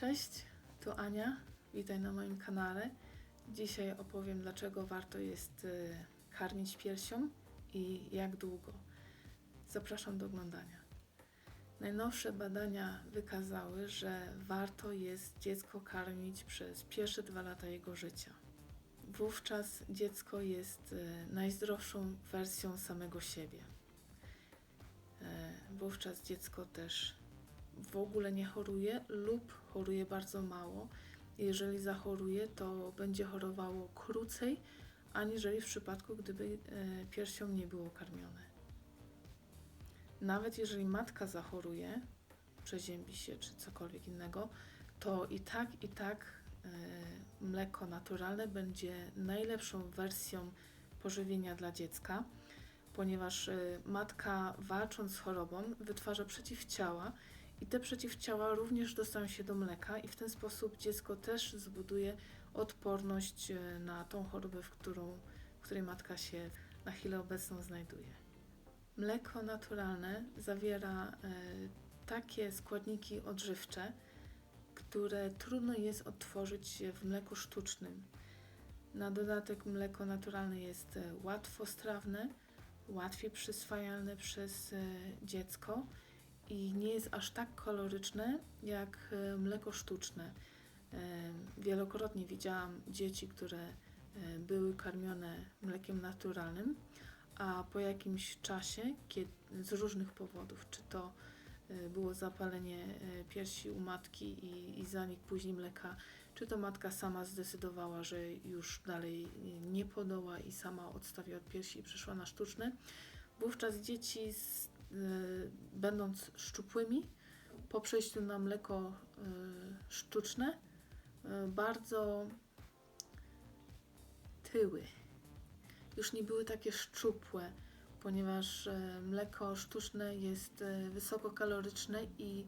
Cześć, tu Ania. Witaj na moim kanale. Dzisiaj opowiem, dlaczego warto jest y, karmić piersią i jak długo. Zapraszam do oglądania. Najnowsze badania wykazały, że warto jest dziecko karmić przez pierwsze dwa lata jego życia. Wówczas dziecko jest y, najzdrowszą wersją samego siebie. E, Wówczas dziecko też w ogóle nie choruje lub choruje bardzo mało. Jeżeli zachoruje, to będzie chorowało krócej, aniżeli w przypadku, gdyby e, piersią nie było karmione. Nawet jeżeli matka zachoruje, przeziębi się czy cokolwiek innego, to i tak, i tak e, mleko naturalne będzie najlepszą wersją pożywienia dla dziecka, ponieważ e, matka walcząc z chorobą wytwarza przeciwciała, i te przeciwciała również dostają się do mleka i w ten sposób dziecko też zbuduje odporność e, na tą chorobę, w, którą, w której matka się na chwilę obecną znajduje. Mleko naturalne zawiera e, takie składniki odżywcze, które trudno jest odtworzyć w mleku sztucznym. Na dodatek mleko naturalne jest e, łatwostrawne, łatwiej przyswajalne przez dziecko i nie jest aż tak koloryczne jak e, mleko sztuczne. E, Wielokrotnie widziałam dzieci, które e, były karmione mlekiem naturalnym, a po jakimś czasie, z różnych powodów, czy to było zapalenie piersi u matki i, i zanik później mleka, czy to matka sama zdecydowała, że już dalej nie podoła i sama odstawiła od piersi i przeszła na sztuczne, wówczas dzieci z, będąc szczupłymi, po przejściu na mleko e, sztuczne, e, bardzo tyły. Już nie były takie szczupłe, ponieważ mleko sztuczne jest wysokokaloryczne i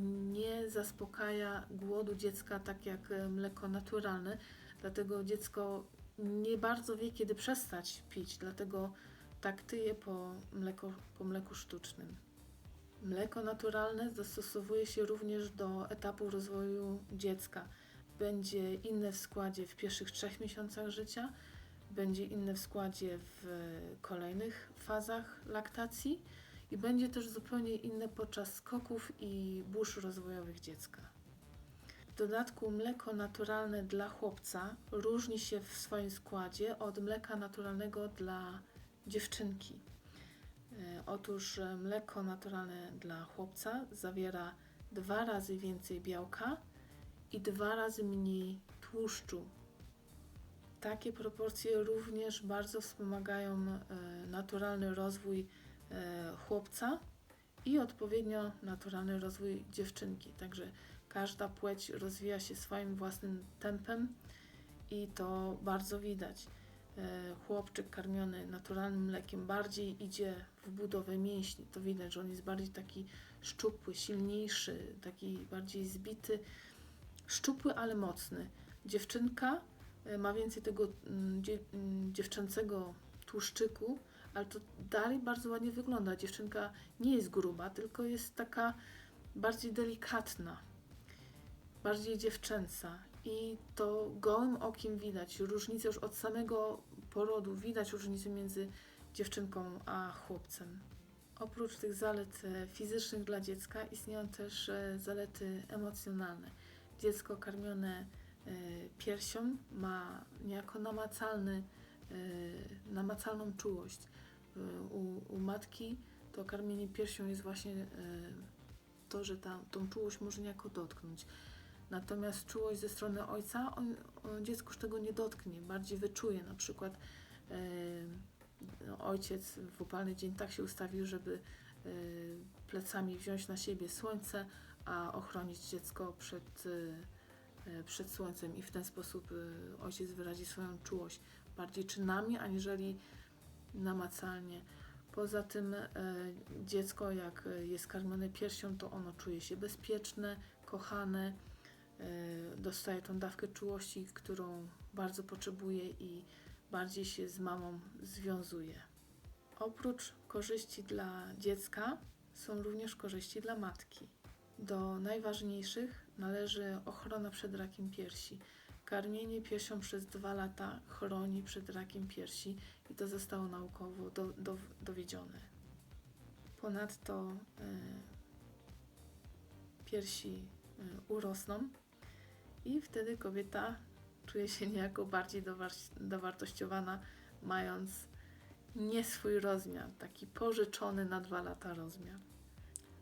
nie zaspokaja głodu dziecka tak jak mleko naturalne. Dlatego dziecko nie bardzo wie, kiedy przestać pić, dlatego tak tyje po, mleko, po mleku sztucznym. Mleko naturalne dostosowuje się również do etapu rozwoju dziecka. Będzie inne w składzie w pierwszych trzech miesiącach życia, będzie inne w składzie w kolejnych fazach laktacji i będzie też zupełnie inne podczas skoków i burz rozwojowych dziecka. W dodatku mleko naturalne dla chłopca różni się w swoim składzie od mleka naturalnego dla dziewczynki. E, Otóż e, mleko naturalne dla chłopca zawiera dwa razy więcej białka i dwa razy mniej tłuszczu. Takie proporcje również bardzo wspomagają e, naturalny rozwój chłopca i odpowiednio naturalny rozwój dziewczynki. Także każda płeć rozwija się swoim własnym tempem i to bardzo widać. E, Chłopczyk karmiony naturalnym mlekiem bardziej idzie w budowę mięśni. To widać, że on jest bardziej taki szczupły, silniejszy, taki bardziej zbity, szczupły, ale mocny. Dziewczynka e, ma więcej tego mm, mm, dziewczęcego tłuszczyku, ale to dalej bardzo ładnie wygląda. Dziewczynka nie jest gruba, tylko jest taka bardziej delikatna, bardziej dziewczęca. I to gołym okiem widać różnicę już od samego porodu, widać różnicę między dziewczynką a chłopcem. Oprócz tych zalet e, fizycznych dla dziecka istnieją też e, zalety emocjonalne. Dziecko karmione e, piersią ma niejako namacalny, namacalną czułość. U, u matki to karmienie piersią jest właśnie to, że ta, tą czułość może niejako dotknąć. Natomiast czułość ze strony ojca, on, on, dziecko już tego nie dotknie, bardziej wyczuje. Na przykład e, no, ojciec w upalny dzień tak się ustawił, żeby e, plecami wziąć na siebie słońce, a ochronić dziecko przed, e, przed słońcem i w ten sposób e, ojciec wyrazi swoją czułość bardziej czynami, aniżeli namacalnie. Poza tym e, dziecko, jak jest karmione piersią, to ono czuje się bezpieczne, kochane, dostaje tą dawkę czułości, którą bardzo potrzebuje i bardziej się z mamą związuje. Oprócz korzyści dla dziecka są również korzyści dla matki. Do najważniejszych należy ochrona przed rakiem piersi. Karmienie piersią przez dwa lata chroni przed rakiem piersi i to zostało naukowo do, do, dowiedzione. Ponadto e, piersi e, urosną i wtedy kobieta czuje się niejako bardziej dowar- dowartościowana, mając nie swój rozmiar, taki pożyczony na dwa lata rozmiar.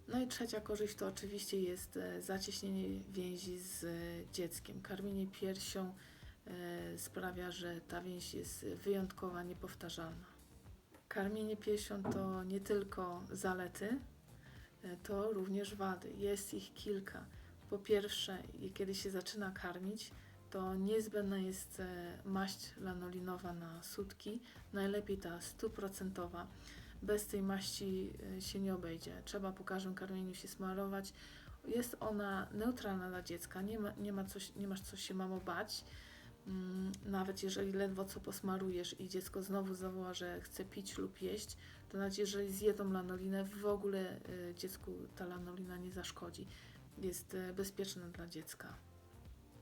No i trzecia korzyść to oczywiście jest e, zacieśnienie więzi z e, dzieckiem. Karmienie piersią e, sprawia, że ta więź jest wyjątkowa, niepowtarzalna. Karmienie piersią to nie tylko zalety, to również wady. Jest ich kilka. Po pierwsze, kiedy się zaczyna karmić, to niezbędna jest e, maść lanolinowa na sutki, najlepiej ta stuprocentowa. Bez tej maści e, się nie obejdzie. Trzeba po każdym karmieniu się smarować. Jest ona neutralna dla dziecka, nie, ma, nie, ma coś, nie masz co się mamo bać. Mm, Nawet jeżeli ledwo co posmarujesz i dziecko znowu zawoła, że chce pić lub jeść, to nawet jeżeli zje tą lanolinę, w ogóle e, dziecku ta lanolina nie zaszkodzi. Jest e, bezpieczna dla dziecka.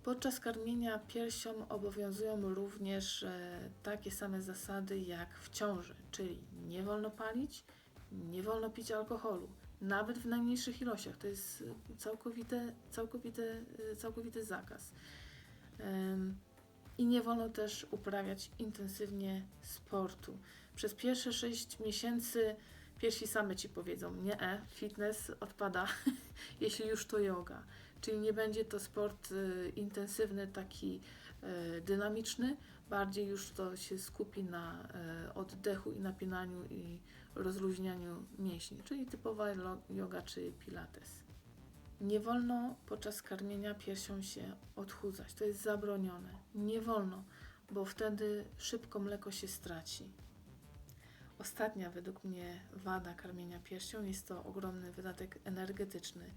Podczas karmienia piersią obowiązują również e, takie same zasady jak w ciąży, czyli nie wolno palić, nie wolno pić alkoholu, nawet w najmniejszych ilościach. To jest całkowite, e, całkowity zakaz. Em, I nie wolno też uprawiać intensywnie sportu. Przez pierwsze 6 miesięcy piersi same ci powiedzą: Nie, e, fitness odpada, jeśli już to yoga czyli nie będzie to sport y, intensywny, taki y, dynamiczny, bardziej już to się skupi na y, oddechu i napinaniu i rozluźnianiu mięśni, czyli typowa yoga czy pilates. Nie wolno podczas karmienia piersią się odchudzać, to jest zabronione. Nie wolno, bo wtedy szybko mleko się straci. Ostatnia według mnie wada karmienia piersią jest to ogromny wydatek energetyczny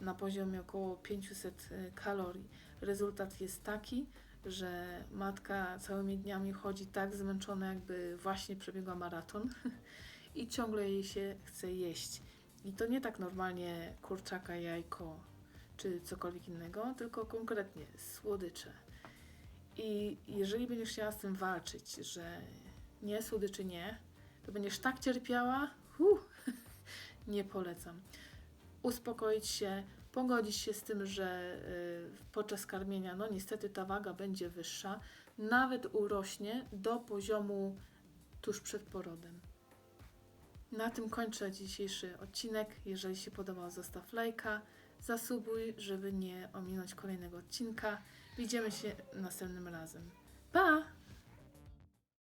na poziomie około 500 kalorii. Rezultat jest taki, że matka całymi dniami chodzi tak zmęczona, jakby właśnie przebiegła maraton i ciągle jej się chce jeść. I to nie tak normalnie kurczaka, jajko czy cokolwiek innego, tylko konkretnie słodycze. I jeżeli będziesz chciała z tym walczyć, że nie słodyczy nie, to będziesz tak cierpiała, huh, nie polecam uspokoić się, pogodzić się z tym, że y, podczas karmienia, no niestety ta waga będzie wyższa, nawet urośnie do poziomu tuż przed porodem. Na tym kończę dzisiejszy odcinek. Jeżeli się podobał, zostaw lajka, zasubuj, żeby nie ominąć kolejnego odcinka. Widzimy się następnym razem. Pa!